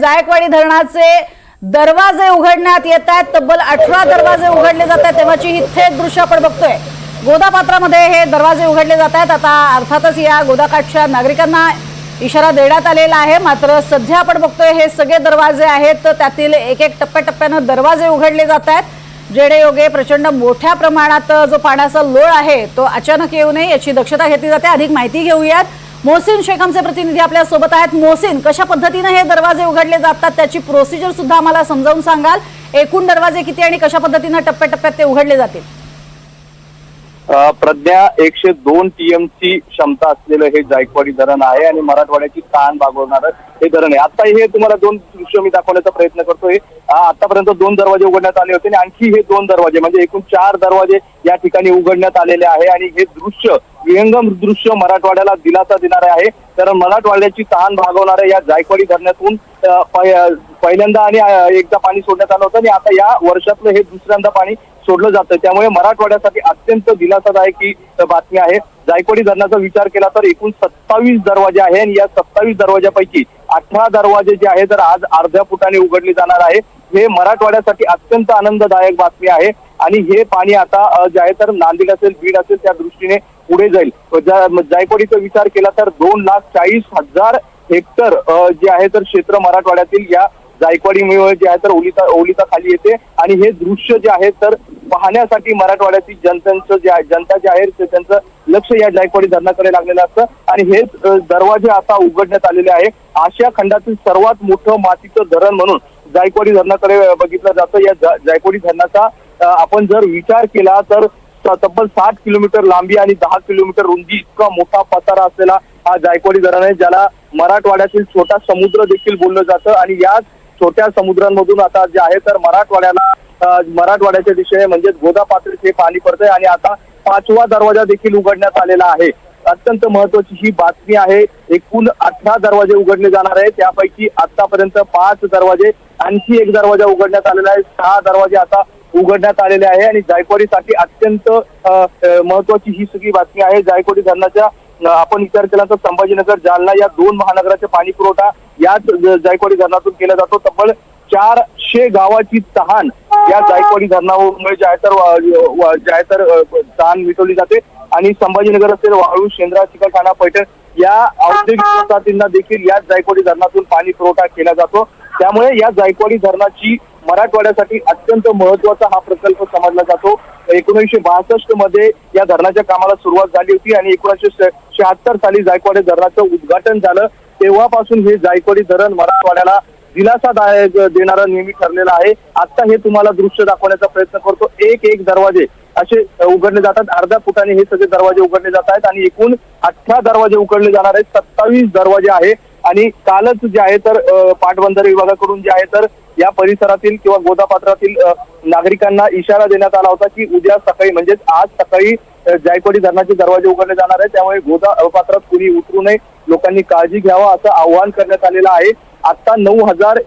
जायकवाडी धरणाचे दरवाजे उघडण्यात येत आहेत. तब्बल अठरा दरवाजे उघडले जात आहेत. तेव्हाची ही थेट दृश्य आपण बघतोय. गोदापात्रामध्ये हे दरवाजे उघडले जात आहेत. आता अर्थातच या गोदाकाठच्या नागरिकांना इशारा देण्यात आलेला आहे. मात्र सध्या आपण बघतोय हे सगळे दरवाजे आहेत. त्यातील एक एक टप्प्याटप्प्यानं दरवाजे उघडले जात आहेत. जेणेयोगे प्रचंड मोठ्या प्रमाणात जो पाण्याचा लोळ आहे तो अचानक येऊ नये याची दक्षता घेतली जाते. अधिक माहिती घेऊयात. मोहसिन शेखमचे प्रतिनिधी आपल्यासोबत आहेत. मोहसिन कशा पद्धतीनं हे दरवाजे उघडले जातात? त्याची प्रोसिजर सुद्धा आम्हाला समजावून सांगाल. एकूण दरवाजे किती आणि कशा पद्धतीनं टप्प्याटप्प्यात ते उघडले जातील? प्रज्ञा एकशे दोन टीएमची क्षमता असलेलं हे जायकवाडी धरण आहे आणि मराठवाड्याची ताण भागवणारं हे धरण आहे. आता हे तुम्हाला दोन दृश्य मी दाखवण्याचा प्रयत्न करतोय. आतापर्यंत दोन दरवाजे उघडण्यात आले होते आणि आणखी हे दोन दरवाजे म्हणजे एकूण चार दरवाजे या ठिकाणी उघडण्यात आलेले आहे आणि हे दृश्य विहंगम दृश्य मराठवाड्याला दिलासा देणारे आहे. कारण मराठवाड्याची तहान भागवणाऱ्या या जायकवाडी धरणातून पहिल्यांदा आणि एकदा पाणी सोडण्यात आलं होतं आणि आता या वर्षातलं हे दुसऱ्यांदा पाणी सोडलं जातं. त्यामुळे मराठवाड्यासाठी अत्यंत दिलासादायक ही बातमी आहे. जायकवाडी धरणाचा विचार केला तर एकूण सत्तावीस दरवाजे आहे आणि या सत्तावीस दरवाजापैकी अठरा दरवाजे जे आहे तर आज अर्ध्या फुटाने उघडले जाणार आहे. हे मराठवाड्यासाठी अत्यंत आनंददायक बातमी आहे. आणि हे पाणी आता जे आहे तर नांदेड असेल बीड असेल त्या दृष्टीने पुढे जाईल. जायकवाडीचा विचार केला तर दोन लाख चाळीस हजार हेक्टर जे आहे तर क्षेत्र मराठवाड्यातील या जायकवाडीमुळे जे आहे तर ओलिता ओलिता खाली येते. आणि हे दृश्य जे आहे तर पाहण्यासाठी मराठवाड्यातील जनतांचं जे आहे जनता जे आहे ते त्यांचं लक्ष या जायकवाडी धरणाकडे लागलेलं असतं. आणि हे दरवाजे आता उघडण्यात आलेले आहे. आशिया खंडातील सर्वात मोठं मातीचं धरण म्हणून जायकवाडी धरणाकडे बघितलं जातं. या जायकवाडी धरणाचा आपण जर विचार केला तर तब्बल साठ किलोमीटर लांबी आणि दहा किलोमीटर रुंदी इतका मोठा पसारा असलेला हा जायकवाडी धरण आहे ज्याला मराठवाड्यातील छोटा समुद्र देखील बोललं जातं. आणि याच छोट्या समुद्रांमधून आता जे आहे तर मराठवाड्याला मराठवाड्याच्या दिशेने म्हणजे गोदा पातळीत हे पाणी पडतंय आणि आता पाचवा दरवाजा देखील उघडण्यात आलेला आहे. अत्यंत महत्वाची ही बातमी आहे एकूण अठरा दरवाजे उघडले जाणार आहे त्यापैकी आतापर्यंत पाच दरवाजे आणखी एक दरवाजा उघडण्यात आलेला आहे. सहा दरवाजे आता उघडण्यात आलेले आहे आणि जायकवाडीसाठी अत्यंत महत्वाची ही सगळी बातमी आहे. जायकवाडी धरणाच्या आपण विचार केला तर संभाजीनगर जालना या दोन महानगराचे पाणी पुरवठा याच जायकवाडी धरणातून केला जातो. तब्बल चारशे गावाची तहान या जायकवाडी धरणामुळे जे आहे तर जे आहे तर तहान मिटवली जाते. आणि संभाजीनगर असेल वाळू शेंद्रा चिकलठाणा पैठण या औद्योगिक वसाहतींना देखील याच जायकवाडी धरणातून पाणी पुरवठा केला जातो. त्यामुळे या जायकवाडी धरणाची मराठवाड्यासाठी अत्यंत महत्त्वाचा हा प्रकल्प समजला जातो. एकोणीसशे बासष्टमध्ये या धरणाच्या कामाला सुरुवात झाली होती आणि एकोणीसशे शहात्तर साली जायकवाडी धरणाचं उद्घाटन झालं. तेव्हापासून हे जायकवाडी धरण मराठवाड्याला दिलासादायक देणारा नेहमी ठरलेला आहे. आता हे तुम्हाला दृश्य दाखवण्याचा प्रयत्न करतो. एक एक दरवाजे असे उघडले जातात. अर्ध्या फुटाने हे सगळे दरवाजे उघडले जात आहेत आणि एकूण अठरा दरवाजे उघडले जाणार आहेत. सत्तावीस दरवाजे आहे. आणि कालच जे आहे तर पाटबंधारे विभागाकडून जे आहे तर या परिसरातील किंवा गोदापात्रातील नागरिकांना इशारा देण्यात आला होता की उद्या सकाळी म्हणजेच आज सकाळी जायकवाडी धरणाचे दरवाजे उघडले जाणार आहे त्यामुळे गोदा पात्रात कुणी उतरू नये. लोकांनी काळजी घ्यावा असं आवाहन करण्यात आलेलं आहे. आता नऊ हजार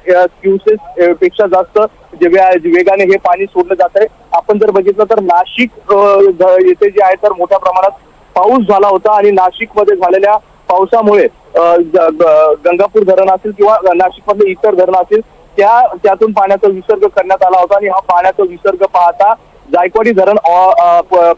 क्युसेस पेक्षा जास्त जे वेगाने हे पाणी सोडलं जात आहे. आपण जर बघितलं तर नाशिक येथे जे आहे तर मोठ्या प्रमाणात पाऊस झाला होता आणि नाशिकमध्ये झालेल्या पावसामुळे गंगापूर धरण असेल किंवा नाशिकमधले इतर धरण असेल त्या त्यातून पाण्याचा विसर्ग करण्यात आला होता आणि हा पाण्याचा विसर्ग पाहता जायकवाडी धरण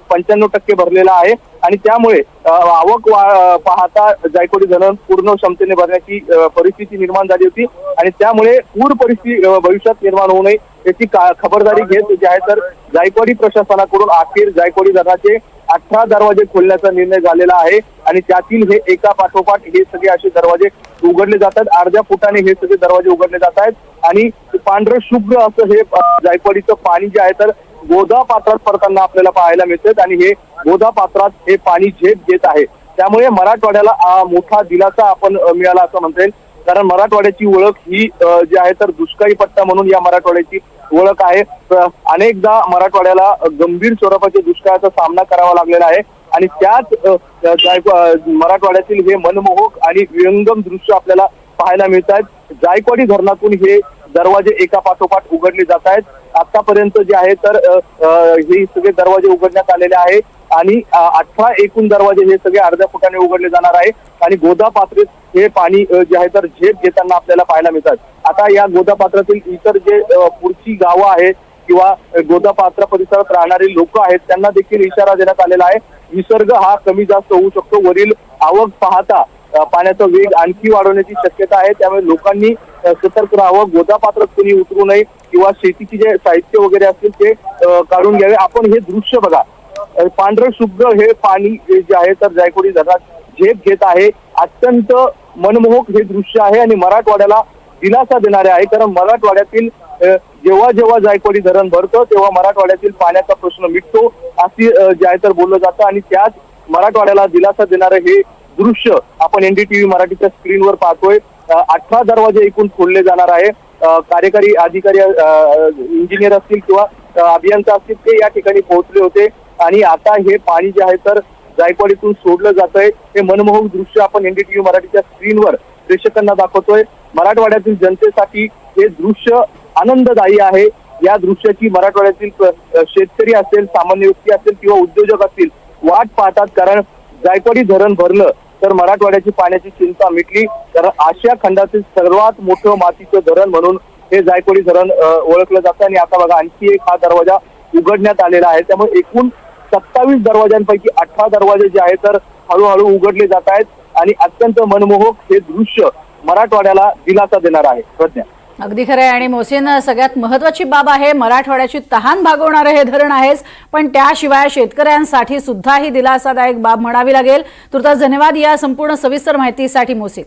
पंच्याण्णव टक्के भरलेलं आहे. आणि त्यामुळे आवक वा- पाहता जायकवाडी धरण पूर्ण क्षमतेने भरण्याची परिस्थिती निर्माण झाली होती. आणि त्यामुळे पूर परिस्थिती भविष्यात निर्माण होऊ नये याची खबरदारी घेत जे आहे तर जायकवाडी प्रशासनाकडून अखेर जायकवाडी धरणाचे अठरा दरवाजे खोलण्याचा निर्णय झालेला आहे. आणि त्यातील हे एका पाठोपाठ हे सगळे असे दरवाजे उघडले जातात. अर्ध्या फुटाने हे सगळे दरवाजे उघडले जात आहेत. आणि पांढरं शुभ्र असं हे जायकवाडीचं पाणी जे आहे तर गोदा पात्रात पडताना आपल्याला पाहायला मिळतात आणि हे गोदा पात्रात हे पाणी झेप घेत आहे. त्यामुळे मराठवाड्याला मोठा दिलासा आपण मिळाला असं म्हणता येईल. कारण मराठवाड्याची ओळख ही जी आहे तर दुष्काळी पट्टा म्हणून या मराठवाड्याची ओळख आहे. अनेकदा मराठवाड्याला गंभीर स्वरूपाच्या दुष्काळाचा सामना करावा लागलेला आहे. आणि त्याच मराठवाड्यातील हे मनमोहक आणि विहंगम दृश्य आपल्याला पाहायला मिळत आहेत जायकवाडी धरणातून हे दरवाजे एका पाठोपाठ उघडले जात आहेत आतापर्यंत जे आहे तर हे सगळे दरवाजे उघडण्यात आलेले आहे आणि अठरा एकूण दरवाजे हे सगळे अर्ध्या फुटाने उघडले जाणार आहे आणि गोदा पात्रेत हे पाणी जे आहे तर झेप घेताना आपल्याला पाहायला मिळतात. आता या गोदा पात्रातील इतर जे पुढची गावं आहेत किंवा गोदापात्रा परिसरात राहणारे लोक आहेत त्यांना देखील इशारा देण्यात आलेला आहे. विसर्ग हा कमी जास्त होऊ शकतो. वरील आवक पाहता पाण्याचा वेग आणखी वाढवण्याची शक्यता आहे. त्यामुळे लोकांनी सतर्क राहावं. गोदा पात्रात कोणी उतरू नये. किंवा शेतीची जे साहित्य वगैरे असतील ते काढून घ्यावे. आपण हे दृश्य बघा. पांढरं शुभ्र हे पाणी जे आहे तर जायकवाडी धरणात झेप घेत आहे. अत्यंत मनमोहक हे दृश्य आहे आणि मराठवाड्याला दिलासा देणारे आहे. कारण मराठवाड्यातील जेव्हा जेव्हा जायकवाडी धरण भरतं तेव्हा मराठवाड्यातील पाण्याचा प्रश्न मिटतो अशी जे आहे तर बोललं जातं. आणि त्याच मराठवाड्याला दिलासा देणारं हे दृश्य आपण एनडीटीव्ही मराठीच्या स्क्रीनवर पाहतोय. अठरा दरवाजे एकूण खोलले जाणार आहे. कार्यकारी अधिकारी इंजिनियर असतील किंवा अभियंता असतील ते या ठिकाणी पोहोचले होते. आणि आता हे पाणी जे आहे तर जायकवाडीतून सोडलं जात आहे हे मनमोहक दृश्य आपण एनडीटीव्ही मराठीच्या स्क्रीनवर प्रेक्षकांना दाखवतोय. मराठवाड्यातील जनतेसाठी हे दृश्य आनंददायी आहे. या दृश्याची मराठवाड्यातील शेतकरी असेल सामान्य व्यक्ती असेल किंवा उद्योजक असतील वाट पाहतात. कारण जायकवाडी धरण भरलं तर मराठवाड्याची पाण्याची चिंता मिटली. तर आशिया खंडातील सर्वात मोठं मातीचं धरण म्हणून हे जायकवाडी धरण ओळखलं जातं. आणि आता बघा आणखी एक हा दरवाजा उघडण्यात आलेला आहे. त्यामुळे एकूण सत्तावीस दरवाजांपैकी अठरा दरवाजे जे आहेत तर हळूहळू उघडले जात आहेत. आणि अत्यंत मनमोहक हे दृश्य मराठवाड्याला दिलासा देणार आहे. प्रज्ञा. अगदी खरं आहे. आणि मोहसिन सगळ्यात महत्वाची बाब आहे मराठवाड्याची तहान भागवणारं हे धरण आहेच. पण त्याशिवाय शेतकऱ्यांसाठी सुद्धा ही दिलासादायक बाब म्हणावी लागेल. तुर्तास धन्यवाद या संपूर्ण सविस्तर माहितीसाठी मोसेन